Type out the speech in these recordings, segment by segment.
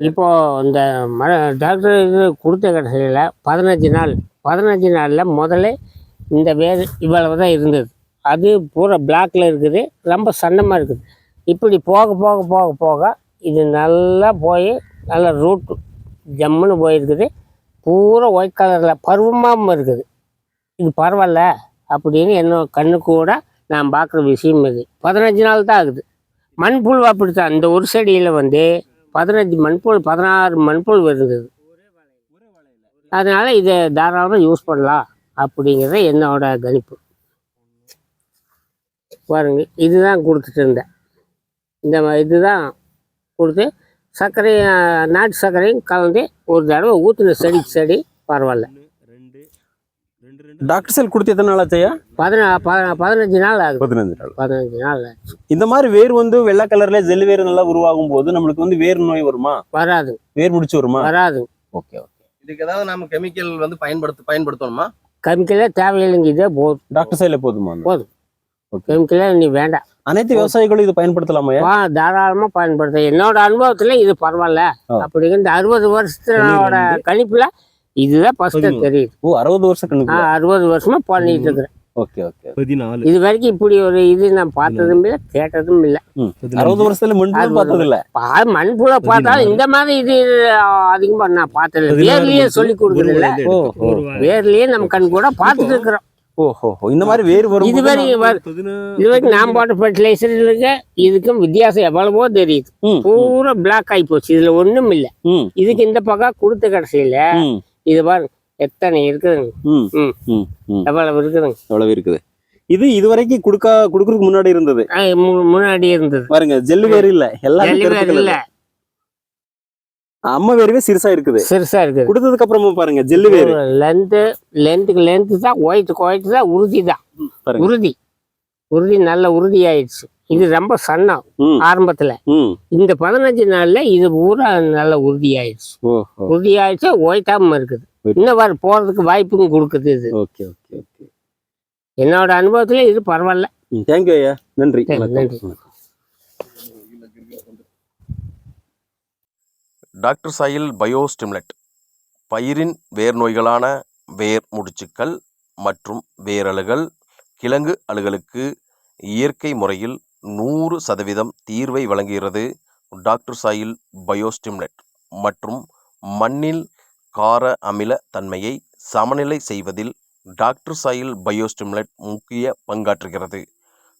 இப்போ இந்த ம டாக்டர் இது கொடுத்த கடைசியில் பதினஞ்சு நாள் பதினஞ்சு நாளில் முதல்ல இந்த வேர் இவ்வளவு தான் இருந்தது. அது பூரா பிளாக்ல இருக்குது ரொம்ப சன்னமாக இருக்குது. இப்படி போக போக போக போக இது நல்லா போய் நல்லா ரூட் ஜம்முன்னு போயிருக்குது. பூரா ஒயிட் கலரில் பருவமாகவும் இருக்குது. இது பரவாயில்ல அப்படின்னு என்ன கண்ணு கூட நான் பார்க்குற விஷயம் இது. பதினஞ்சு நாள் தான் ஆகுது. மண்புழு அப்படி தான் இந்த ஒரு செடியில் வந்து பதினஞ்சு மண்புழு பதினாறு மண்புழு இருந்தது. அதனால் இதை தாராளமாக யூஸ் பண்ணலாம் அப்படிங்கிறது என்னோட கணிப்பு. பாருங்க இதுதான் கொடுத்துட்டு இருந்தேன். இந்த மாதிரி இதுதான் கொடுத்து சர்க்கரையும் நாட்டு சர்க்கரையும் கலந்து ஒரு தடவை ஊற்றின செடி செடி பரவாயில்ல. டாக்டர் செல் கொடுத்து எத்தனை நாள் ஆச்சையா பதினா பதினஞ்சு நாள் ஆகுது. பதினஞ்சு நாள். பதினஞ்சு நாள். இந்த மாதிரி வேர் வந்து வெள்ளை கலர்ல ஜெல் வேர் நல்லா உருவாகும் போது நம்மளுக்கு வந்து வேர் நோய் வருமா? வராது. வேர் முடிச்சு வருமா? வராது. Okay okay. இதுக்கு ஏதாவது நம்ம கெமிக்கல் வந்து பயன்படுத்த பயன்படுத்தணுமா? கெமிக்கலே தேவையில்லைங்க இதே போதும். டாக்டர் சைட்ல போதுமா போதும். ஓகே. கெமிக்கலே நீ வேண்டாம். அனைத்து விவசாயிகளும் இது பயன்படுத்தலாமா வா தாராளமாக பயன்படுத்த என்னோட அனுபவத்தில் இது பரவாயில்ல. ஆ. அப்படிங்கிற அறுபது வருஷத்தோட கணிப்பில் இதுதான் ஃபஸ்ட்டு தெரியுது. ஓ அறுபது வருஷம் கணக்கு அறுபது வருஷமா பண்ணிட்டு இருக்கிறேன். Okay okay. பதினாலு. இது வரைக்கும் இப்படி ஒரு இது நான் பார்த்ததும் இல்லை கேட்டதும் இல்லை. அறுபது வருஷத்துல அறுபது பார்த்தது இல்ல மண்புழ பார்த்தா இந்த மாதிரி இது அதிகமாக நான் பார்த்தது இல்லை வேர்லயே சொல்லி கொடுக்குறதில்ல. வேர்லயே நம்ம கண் கூட பார்த்துட்டு இருக்கிறோம். ஓஹோ இந்த மாதிரி வேர் வரும் இது வரைக்கும் இது வரைக்கும் நான் போட்ட ஃபர்டிலைசர் இருக்கு இதுக்கும் வித்தியாசம் எவ்வளவோ தெரியுது. பூரா பிளாக் ஆகி போச்சு. இதுல ஒண்ணும் இல்லை. இதுக்கு இந்த பக்கம் கொடுத்த கடைசியில இது பாருங்க எத்தனை இருக்குதுங்க. ம். எவ்வளவு இருக்குதுங்க. எவ்வளவு இருக்குது? இது இது வரைக்கும் குடுக்கா குடுக்கறதுக்கு முன்னாடி இருந்தது. முன்னாடி இருந்தது. பாருங்க ஜெல்லு வேர் இல்ல. எல்லாமே ஜல்லி. இல்ல. அம்மா வேர்வே சிறுசா இருக்குது. சிறுசா இருக்குது. கொடுத்ததுக்கு அப்புறமா பாருங்க ஜெல்லு வேர் லென்த்து லென்த்துக்கு லென்த்து தான் ஒயிட்டுக்கு ஒயிட்டு தான் உறுதி தான். உறுதி. உறுதி நல்ல உறுதி ஆயிடுச்சு இது ரொம்ப சன்னம் ம், ஆரம்பத்துல. ம். இந்த பதினஞ்சு நாள்ல இது பூரா நல்ல உறுதி ஆயிடுச்சு ஓஹோ. உறுதி ஆயிடுச்சு ஒயிட்டாம இருக்குது இன்னும் வர போறதுக்கு வாய்ப்பும் கொடுக்குது இது. Okay okay okay. என்னோட அனுபவத்துல இது பரவாயில்ல. தேங்க்யூ ஐயா. நன்றி. நன்றி. Doctor soil biostimulant. பயிரின் வேர் நோய்களான வேர் முடிச்சுக்கள் மற்றும் வேரலுகள் கிழங்கு அழுகலுக்கு இயற்கை முறையில் நூறு சதவீதம் தீர்வை வழங்குகிறது டாக்டர் சாயில் பயோஸ்டிம்லெட் மற்றும் மண்ணில் கார அமில தன்மையை சமநிலை செய்வதில் டாக்டர் சாயில் பயோஸ்டிம்லெட் முக்கிய பங்காற்றுகிறது.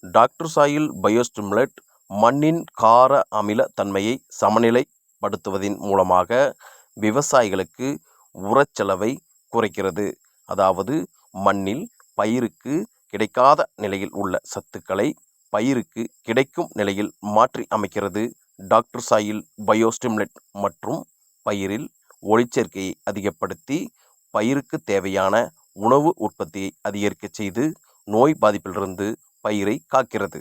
டாக்டர் சாயில் பயோஸ்டிம்லெட் மண்ணின் கார அமில தன்மையை சமநிலைப்படுத்துவதன் மூலமாக விவசாயிகளுக்கு உரச்செலவை குறைக்கிறது. அதாவது மண்ணில் பயிருக்கு கிடைக்காத நிலையில் உள்ள சத்துக்களை பயிருக்கு கிடைக்கும் நிலையில் மாற்றி அமைக்கிறது. டாக்டர் சாயில் பயோஸ்டிம்லெட் மற்றும் பயிரில் ஒளிச்சேர்க்கையை அதிகப்படுத்தி பயிருக்கு தேவையான உணவு உற்பத்தியை அதிகரிக்கச் செய்து நோய் பாதிப்பிலிருந்து பயிரை காக்கிறது.